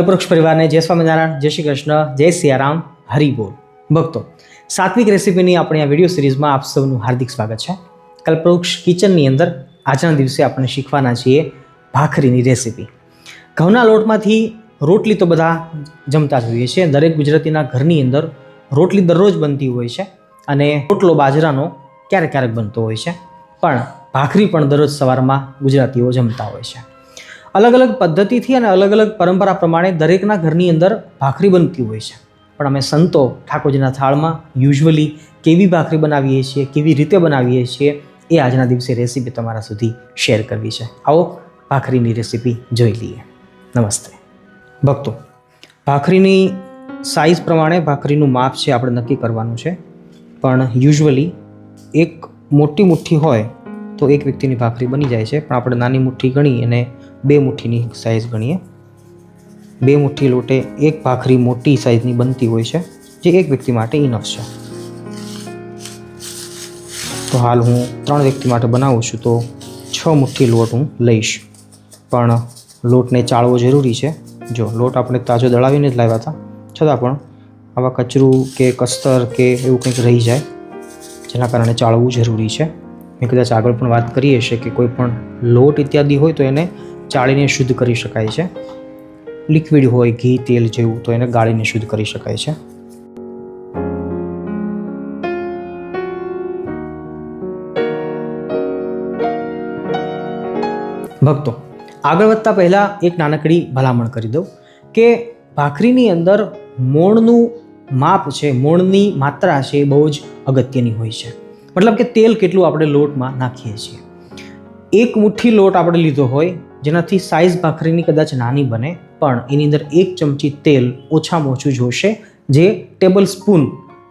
કલ્પવૃક્ષ પરિવારને જય સ્વામિનારાયણ, જય શ્રી કૃષ્ણ, જય સિયારામ હરિબોલ ભક્તો, સાત્વિક રેસીપીની આપણી આ વીડિયો સિરીઝમાં આપ સૌનું હાર્દિક સ્વાગત છે. કલ્પવૃક્ષ કિચનની અંદર આજના દિવસે આપણે શીખવાના છીએ ભાખરીની રેસીપી. ઘઉંના લોટમાંથી રોટલી તો બધા જમતા જ હોઈએ છીએ. દરેક ગુજરાતીના ઘરની અંદર રોટલી દરરોજ બનતી હોય છે અને રોટલો બાજરાનો ક્યારેક ક્યારેક બનતો હોય છે. પણ ભાખરી પણ દરરોજ સવારમાં ગુજરાતીઓ જમતા હોય છે. અલગ અલગ પદ્ધતિથી અને અલગ અલગ પરંપરા પ્રમાણે દરેકના ઘરની અંદર ભાખરી બનતી હોય છે. પણ અમે સંતો ઠાકોરજીના થાળમાં યુઝવલી કેવી ભાખરી બનાવીએ છીએ, કેવી રીતે બનાવીએ છીએ, એ આજના દિવસે રેસીપી તમારા સુધી શેર કરવી છે. આવો ભાખરીની રેસીપી જોઈ લઈએ. નમસ્તે. ભક્તો, ભાખરીની સાઇઝ પ્રમાણે ભાખરીનું માપ છે આપણે નક્કી કરવાનું છે. પણ યુઝવલી એક મોટી મુઠ્ઠી હોય તો એક વ્યક્તિની ભાખરી બની જાય છે. પણ આપણે નાની મુઠ્ઠી ગણી અને બે મુઠ્ઠીની સાઇઝ ગણીએ. બે મુઠ્ઠી લોટે એક ભાખરી મોટી સાઇઝની બનતી હોય છે, જે એક વ્યક્તિ માટે ઇનફ છે. તો હાલ હું ત્રણ વ્યક્તિ માટે બનાવું છું, તો છ મુઠ્ઠી લોટ હું લઈશ. પણ લોટને ચાળવો જરૂરી છે. જો લોટ આપણે તાજો દળાવીને જ લાવ્યા હતા, છતાં પણ આવા કચરું કે કસ્તર કે એવું કંઈક રહી જાય, જેના કારણે ચાળવું જરૂરી છે. મેં કદાચ આગળ પણ વાત કરી હશે કે કોઈ પણ લોટ ઇત્યાદિ હોય તો એને ચાળીને શુદ્ધ કરી શકાય છે. લિક્વિડ હોય, ઘી, તેલ જેવું, તો એને ગાળીને શુદ્ધ કરી શકાય છે. ભક્તો, આગળ વધતા પહેલાં એક નાનકડી ભલામણ કરી દઉં કે ભાખરીની અંદર મોણનું માપ છે, મોણની માત્રા છે એ બહુ જ અગત્યની હોય છે. મતલબ કે તેલ કેટલું આપણે લોટમાં નાખીએ છીએ. એક મુઠ્ઠી લોટ આપણે લીધો હોય જેનાથી સાઇઝ ભાખરીની કદાચ નાની બને, પણ એની અંદર એક ચમચી તેલ ઓછામાં ઓછું જોશે જે ટેબલ સ્પૂન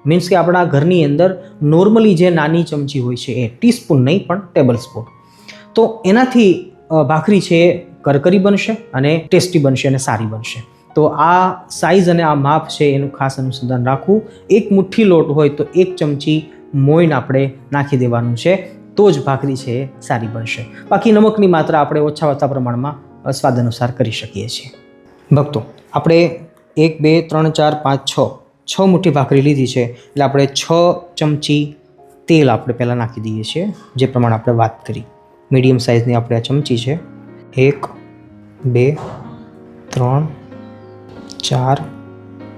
મીન્સ કે આપણા ઘરની અંદર નોર્મલી જે નાની ચમચી હોય છે એ, ટીસ્પૂન નહીં, પણ ટેબલ સ્પૂન તો એનાથી ભાખરી છે એ કરકરી બનશે અને ટેસ્ટી બનશે અને સારી બનશે. તો આ સાઇઝ અને આ માપ છે એનું ખાસ અનુસંધાન રાખવું. એક મુઠ્ઠી લોટ હોય તો એક ચમચી મોઈન આપણે નાખી દેવાનું છે. તો જ ભાખરી છે એ સારી બનશે. બાકી નમકની માત્રા આપણે ઓછા ઓછા પ્રમાણમાં સ્વાદ અનુસાર કરી શકીએ છીએ. ભક્તો, આપણે એક, બે, ત્રણ, ચાર, પાંચ, છ છ મુઠ્ઠી ભાખરી લીધી છે, એટલે આપણે છ ચમચી તેલ આપણે પહેલાં નાખી દઈએ છીએ, જે પ્રમાણે આપણે વાત કરી. મીડિયમ સાઇઝની આપણે આ ચમચી છે. એક, બે, ત્રણ, ચાર,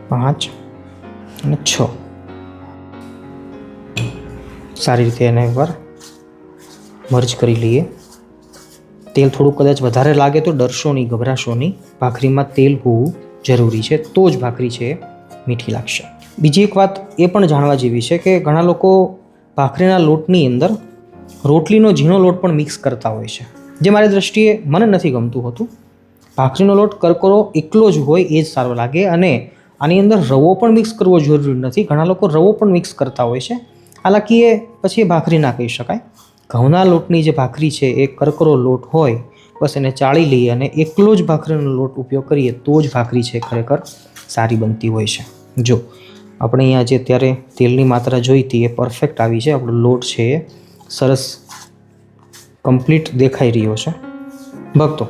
પાંચ અને છ. સારી રીતે એને એકવાર મર્જ કરી લઈએ. તેલ થોડું કદાચ વધારે લાગે તો ડરશો નહીં ગભરાશો નહીં ભાખરીમાં તેલ હોવું જરૂરી છે. તો જ ભાખરી છે, મીઠી લાગશે. બીજી એક વાત એ પણ જાણવા જેવી છે કે ઘણા લોકો ભાખરીના લોટની અંદર રોટલીનો ઝીણો લોટ પણ મિક્સ કરતા હોય છે. જે મારી દ્રષ્ટિએ મને નથી ગમતું હોતું. ભાખરીનો લોટ કરકરો એકલો જ હોય એ જ સારો લાગે અને આની અંદર રવો પણ મિક્સ કરવો જરૂરી નથી. ઘણા લોકો રવો પણ મિક્સ કરતા હોય છે. હાલાકી એ પછી ભાખરી ના કહી શકાય. ઘઉંના લોટની જે ભાખરી છે, એ કરકરો લોટ હોય, બસ એને ચાળી લઈએ અને એકલો જ ભાખરીનો લોટ ઉપયોગ કરીએ, તો જ ભાખરી છે ખરેખર સારી બનતી હોય છે. જો, આપણે અહીંયા જે અત્યારે તેલની માત્રા જોઈ હતી, એ પરફેક્ટ આવી છે. આપણો લોટ છે એ સરસ કમ્પ્લીટ દેખાઈ રહ્યો છે. ભક્તો,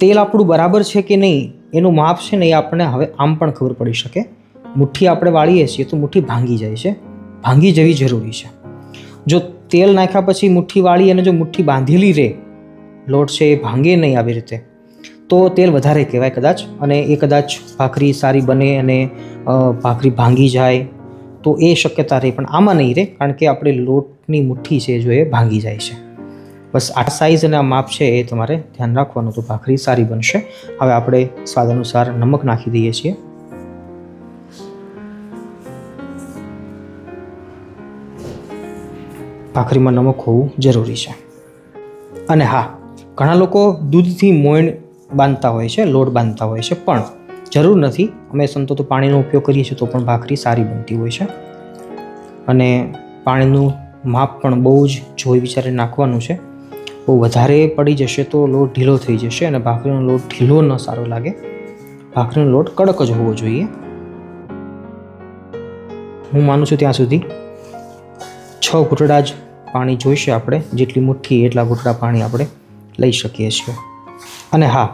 તેલ આપણું બરાબર છે કે નહીં, એનું માપ છે ને એ આપણને હવે આમ પણ ખબર પડી શકે. મુઠ્ઠી આપણે વાળીએ છીએ તો મુઠ્ઠી ભાંગી જાય છે. ભાંગી જવી જરૂરી છે. જો તેલ નાખ્યા પછી મુઠ્ઠી વાળી અને જો મુઠ્ઠી બાંધેલી રહે, લોટ છે એ ભાંગે નહીં આવી રીતે, તો તેલ વધારે કહેવાય કદાચ. અને એ કદાચ ભાખરી સારી બને અને ભાખરી ભાંગી જાય, તો એ શક્યતા રહે, પણ આમાં નહીં રહે, કારણ કે આપણે લોટની મુઠ્ઠી છે જો એ ભાંગી જાય છે. બસ આ સાઇઝ અને આ માપ છે એ તમારે ધ્યાન રાખવાનું, તો ભાખરી સારી બનશે. હવે આપણે સ્વાદ અનુસાર નમક નાખી દઈએ છીએ. ભાખરીમાં નમક હોવું જરૂરી છે. અને હા, ઘણા લોકો દૂધથી મોઈણ બાંધતા હોય છે, લોટ બાંધતા હોય છે, પણ જરૂર નથી. અમે સંતો તો પાણીનો ઉપયોગ કરીએ છીએ તો પણ ભાખરી સારી બનતી હોય છે. અને પાણીનું માપ પણ બહુ જ જોઈ વિચારે નાખવાનું છે. બહુ વધારે પડી જશે તો લોટ ઢીલો થઈ જશે અને ભાખરીનો લોટ ઢીલો ન સારો લાગે. ભાખરીનો લોટ કડક જ હોવો જોઈએ. હું માનું છું ત્યાં સુધી છ ઘૂંટડા જ પાણી જોઈશે આપણે, જેટલી મુઠ્ઠી, એટલા ઘૂંટડા પાણી આપણે લઈ શકીએ છીએ. અને હા,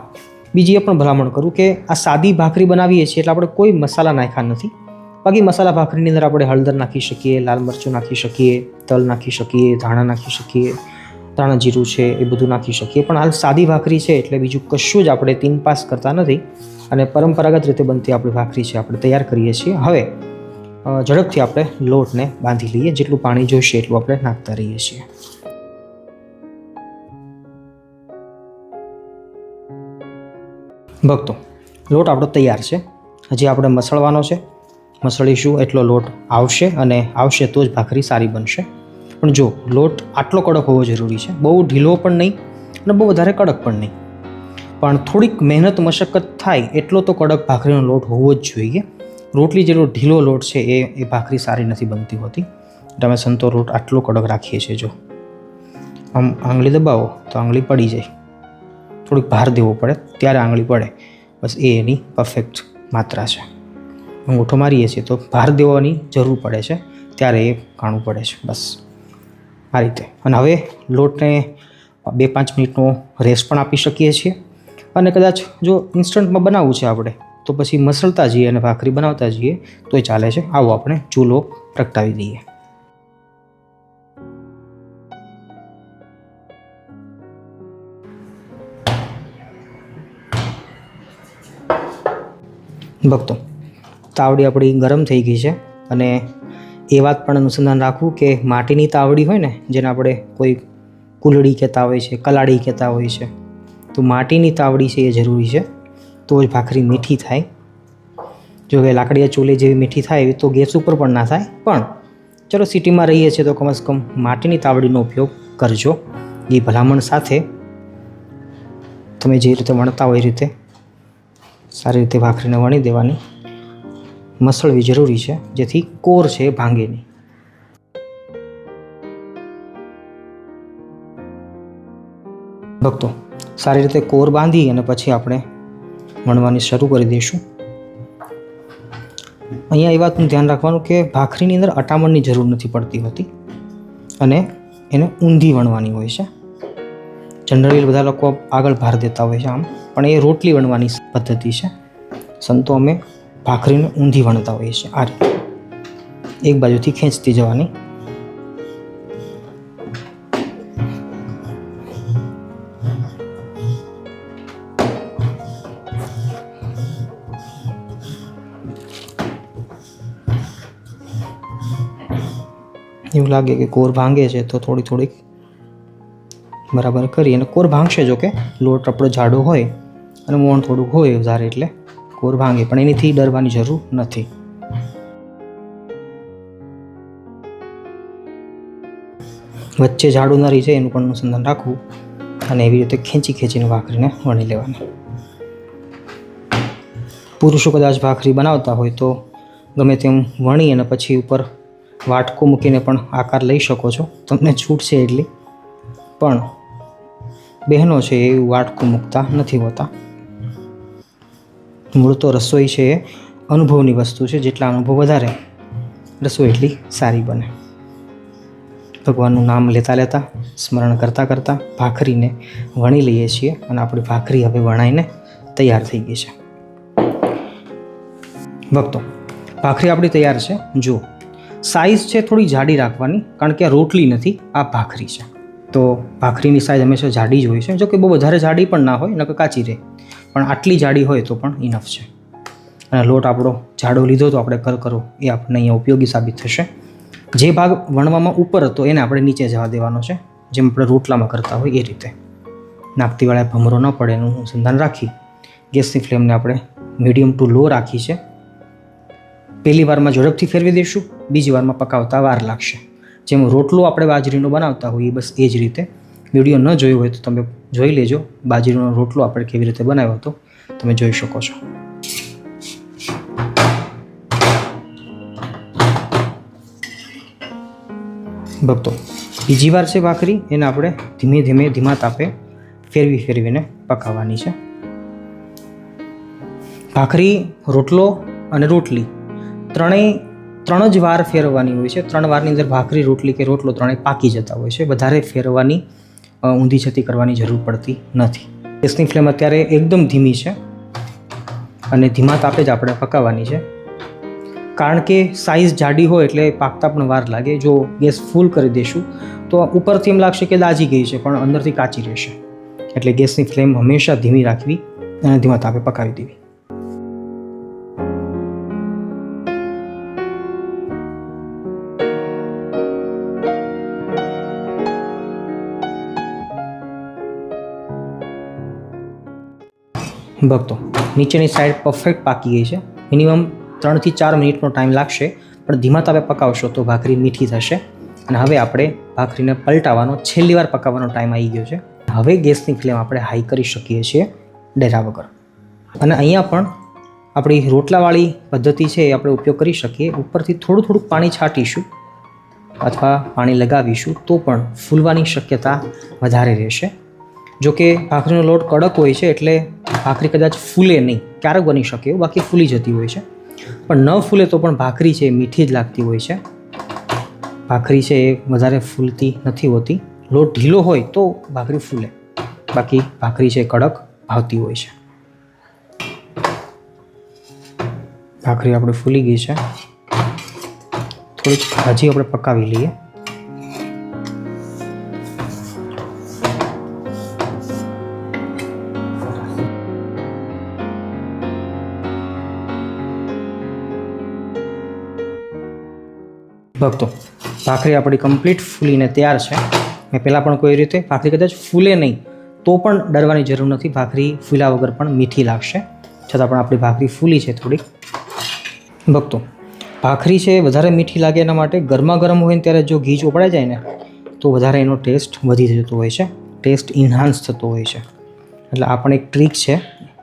બીજી એ પણ ભલામણ કરું કે આ સાદી ભાખરી બનાવીએ છીએ એટલે આપણે કોઈ મસાલા નાખ્યા નથી. બાકી મસાલા ભાખરીની અંદર આપણે હળદર નાખી શકીએ, લાલ મરચું નાખી શકીએ, તલ નાખી શકીએ, ધાણા નાખી શકીએ, ધાણા જીરું છે એ બધું નાખી શકીએ. પણ હાલ સાદી ભાખરી છે એટલે બીજું કશું જ આપણે તીન પાસ કરતા નથી અને પરંપરાગત રીતે બનતી આપણી ભાખરી છે, આપણે તૈયાર કરીએ છીએ. હવે ઝડપથી આપણે લોટને બાંધી લઈએ. જેટલું પાણી જોઈશે એટલું આપણે નાખતા રહીએ છીએ. ભક્તો, લોટ આપણો તૈયાર છે. હજી આપણે મસળવાનો છે. મસળીશું, એટલો લોટ આવશે અને આવશે તો જ ભાખરી સારી બનશે. પણ જો, લોટ આટલો કડક હોવો જરૂરી છે. બહુ ઢીલો પણ નહીં અને બહુ વધારે કડક પણ નહીં. પણ થોડીક મહેનત, મશક્કત થાય એટલો તો કડક ભાખરીનો લોટ હોવો જ જોઈએ. રોટલી જેટલો ઢીલો લોટ છે એ એ ભાખરી સારી નથી બનતી હોતી. તમે સંતો રોટ આટલો કડક રાખીએ છીએ જો. આમ આંગળી દબાવો તો આંગળી પડી જાય. થોડીક ભાર દેવો પડે, ત્યારે આંગળી પડે. બસ એ એની પરફેક્ટ માત્રા છે. અંગૂઠો મારીએ છીએ તો ભાર દેવાની જરૂર પડે છે, ત્યારે એ કાણું પડે છે, બસ. આ રીતે. અને હવે લોટને બે પાંચ મિનિટનો રેસ્ટ પણ આપી શકીએ છીએ. અને કદાચ જો ઇન્સ્ટન્ટમાં બનાવવું છે આપણે તો પછી મસળતા જઈએ અને ભાખરી બનાવતા જઈએ તો એ ચાલે છે. આવો આપણે ચૂલો પ્રગટાવી દઈએ. ભક્તો, તાવડી આપણી ગરમ થઈ ગઈ છે અને એ વાત પણ અનુસંધાન રાખવું કે માટીની તાવડી હોય ને, જેને આપણે કોઈ કુલડી કહેતા હોય છે કલાડી કહેતા હોય છે, તો માટીની તાવડી છે એ જરૂરી છે. તો જ ભાખરી મીઠી થાય. જો કે લાકડીયા ચૂલે જેવી મીઠી થાય એવી તો ગેસ ઉપર પણ ના થાય. પણ ચલો સિટીમાં રહીએ છીએ તો કમસે કમ માટીની તાવડીનો ઉપયોગ કરજો. એ ભલામણ સાથે તમે જે રીતે વણતા હોય એ રીતે સારી રીતે ભાખરીને વણી દેવાની. મસળવી જરૂરી છે, જેથી કોર છે એ ભાંગે નહીં. ભક્તો, સારી રીતે કોર બાંધી અને પછી આપણે વણવાની શરૂ કરી દઈશું. અહીંયા એ વાતનું ધ્યાન રાખવાનું કે ભાખરીની અંદર અટામણની જરૂર નથી પડતી હોતી અને એને ઊંધી વણવાની હોય છે. જનરલી બધા લોકો આગળ ભાર દેતા હોય છે આમ, પણ એ રોટલી વણવાની પદ્ધતિ છે. સંતો અમે ભાખરીને ઊંધી વણતા હોઈએ છીએ આ રીતે. એક બાજુથી ખેંચતી જવાની એવું લાગે કે કોર ભાંગે છે તો થોડી થોડીક બરાબર કરી અને કોર ભાંગશે જો કે લોટ આપણો જાડો હોય અને મોણ થોડુંક હોય વધારે એટલે કોર ભાંગે, પણ એનીથી ડરવાની જરૂર નથી. વચ્ચે જાડું ન રહી જાય એનું પણ અનુસંધાન રાખવું અને એવી રીતે ખેંચી ખેંચીને ભાખરીને વણી લેવાની. પુરુષો કદાચ ભાખરી બનાવતા હોય તો ગમે તેમ વણી અને પછી ઉપર વાટકો મૂકીને પણ આકાર લઈ શકો છો. તમને છૂટ છે એટલી. પણ બહેનો છે એ વાટકું મૂકતા નથી હોતા. મૂળ તો રસોઈ છે એ અનુભવની વસ્તુ છે. જેટલા અનુભવ વધારે, રસોઈ એટલી સારી બને. ભગવાનનું નામ લેતા લેતા, સ્મરણ કરતાં કરતાં ભાખરીને વણી લઈએ છીએ અને આપણી ભાખરી હવે વણાઈને તૈયાર થઈ ગઈ છે. ભક્તો, ભાખરી આપણી તૈયાર છે. જુઓ. સાઈઝ છે થોડી જાડી રાખવાની, કારણ કે આ રોટલી નથી, આ ભાખરી છે. તો ભાખરીની સાઇઝ હંમેશા જાડી જ હોય છે જો કે બહુ વધારે જાડી પણ ના હોય, નકર કાચી રહે. પણ આટલી જાડી હોય તો પણ ઇનફ છે. અને લોટ આપણો જાડો લીધો તો આપણે કર કરો એ આપણને અહીંયા ઉપયોગી સાબિત થશે. જે ભાગ વણવામાં ઉપર હતો, એને આપણે નીચે જવા દેવાનો છે. જેમ આપણે રોટલામાં કરતા હોય એ રીતે. નાપતીવાળા ભમરો ન પડે, એનું સંધાન રાખી. ગેસની ફ્લેમને આપણે મીડિયમ ટુ લો રાખી છે. પહેલી વારમાં ઝડપથી ફેરવી દઈશું, બીજી વારમાં પકાવતા વાર લાગશે. જેમ રોટલો આપણે બાજરીનો બનાવતા હોઈએ, બસ એ જ રીતે. વીડિયો ન જોયો હોય તો તમે જોઈ લેજો. બાજરીનો રોટલો આપણે કેવી રીતે બનાવ્યો હતો, તમે જોઈ શકો છો. ભક્તો, બીજી વાર છે ભાખરી, એને આપણે ધીમે ધીમે ધીમા તાપે ફેરવી ફેરવીને પકાવવાની છે. ભાખરી, રોટલો અને રોટલી ત્રણેય, ત્રણ જ વાર ફેરવવાની હોય છે. ત્રણ વારની અંદર ભાખરી, રોટલી કે રોટલો ત્રણેય પાકી જતા હોય છે. વધારે ફેરવવાની ઊંધી છતી કરવાની જરૂર પડતી નથી. ગેસની ફ્લેમ અત્યારે એકદમ ધીમી છે અને ધીમા તાપે જ આપણે પકાવવાની છે. કારણ કે સાઇઝ જાડી હોય એટલે પાકતા પણ વાર લાગે. જો ગેસ ફૂલ કરી દઈશું તો ઉપરથી એમ લાગશે કે દાજી ગઈ છે, પણ અંદરથી કાચી રહેશે. એટલે ગેસની ફ્લેમ હંમેશા ધીમી રાખવી અને ધીમા તાપે પકાવી દેવી. ભક્તો, નીચેની સાઈડ પરફેક્ટ પાકી ગઈ છે. મિનિમમ ત્રણથી ચાર મિનિટનો ટાઈમ લાગશે, પણ ધીમા તાપે પકાવશો તો ભાખરી મીઠી થશે. અને હવે આપણે ભાખરીને પલટાવવાનો, છેલ્લી વાર પકાવવાનો ટાઈમ આવી ગયો છે. હવે ગેસની ફ્લેમ આપણે હાઈ કરી શકીએ છીએ ડેરા વગર. અને અહીંયા પણ આપણી રોટલાવાળી પદ્ધતિ છે એ આપણે ઉપયોગ કરી શકીએ. ઉપરથી થોડું થોડું પાણી છાંટીશું અથવા પાણી લગાવીશું તો પણ ફૂલવાની શક્યતા વધારે રહેશે. જો કે ભાખરીનો લોટ કડક હોય છે એટલે ભાખરી કદાચ ફૂલે નહીં. ક્યારેક બની શકે એવું, બાકી ફૂલી જતી હોય છે. પણ ન ફૂલે તો પણ ભાખરી છે એ મીઠી જ લાગતી હોય છે. ભાખરી છે એ વધારે ફૂલતી નથી હોતી. લોટ ઢીલો હોય તો ભાખરી ફૂલે. બાકી ભાખરી છે કડક ભાવતી હોય છે. ભાખરી આપણે ફૂલી ગઈ છે. થોડીક ભાજી આપણે પકાવી લઈએ. ભક્તો, ભાખરી આપણી કમ્પ્લીટ ફૂલીને તૈયાર છે. મેં પહેલાં પણ કોઈ રીતે, ભાખરી કદાચ ફૂલે નહીં, તો પણ ડરવાની જરૂર નથી. ભાખરી ફૂલ્યા વગર પણ મીઠી લાગશે. છતાં પણ આપણી ભાખરી ફૂલી છે થોડીક. ભક્તો, ભાખરી છે વધારે મીઠી લાગે એના માટે ગરમા ગરમ હોય ને ત્યારે જો ઘી ચોપડાઈ જાય ને, તો વધારે એનો ટેસ્ટ વધી જતો હોય છે. ટેસ્ટ ઇન્હાન્સ થતો હોય છે. એટલે આ પણ એક ટ્રીક છે.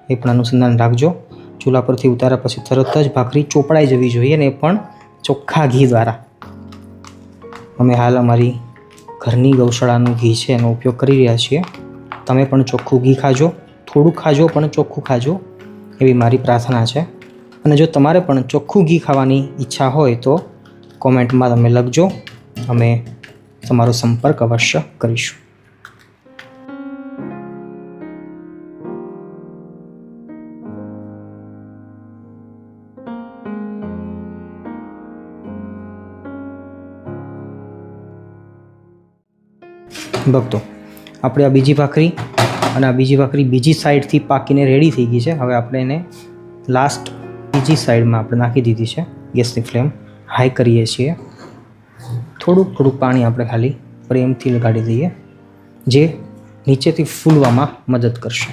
એ પણ અનુસંધાન રાખજો. ચૂલા પરથી ઉતાર્યા પછી તરત જ ભાખરી ચોપડાઈ જવી જોઈએ ને એ પણ ચોખ્ખા ઘી દ્વારા. અમે હાલ અમારી ઘરની ગૌશાળાનું ઘી છે, એનો ઉપયોગ કરી રહ્યા છીએ. તમે પણ ચોખ્ખું ઘી ખાજો, થોડું ખાજો, પણ ચોખ્ખું ખાજો, એવી મારી પ્રાર્થના છે. અને જો તમારે પણ ચોખ્ખું ઘી ખાવાની ઈચ્છા હોય તો કોમેન્ટમાં તમે લખજો. અમે તમારો સંપર્ક અવશ્ય કરીશું. ભક્તો, આપણે આ બીજી ભાખરી અને આ બીજી ભાખરી બીજી સાઈડથી પાકીને રેડી થઈ ગઈ છે. હવે આપણે એને લાસ્ટ બીજી સાઈડમાં આપણે નાખી દીધી છે. ગેસની ફ્લેમ હાઈ કરીએ છીએ. થોડુંક થોડુંક પાણી આપણે ખાલી પ્રેમથી લગાડી દઈએ, જે નીચેથી ફૂલવામાં મદદ કરશે.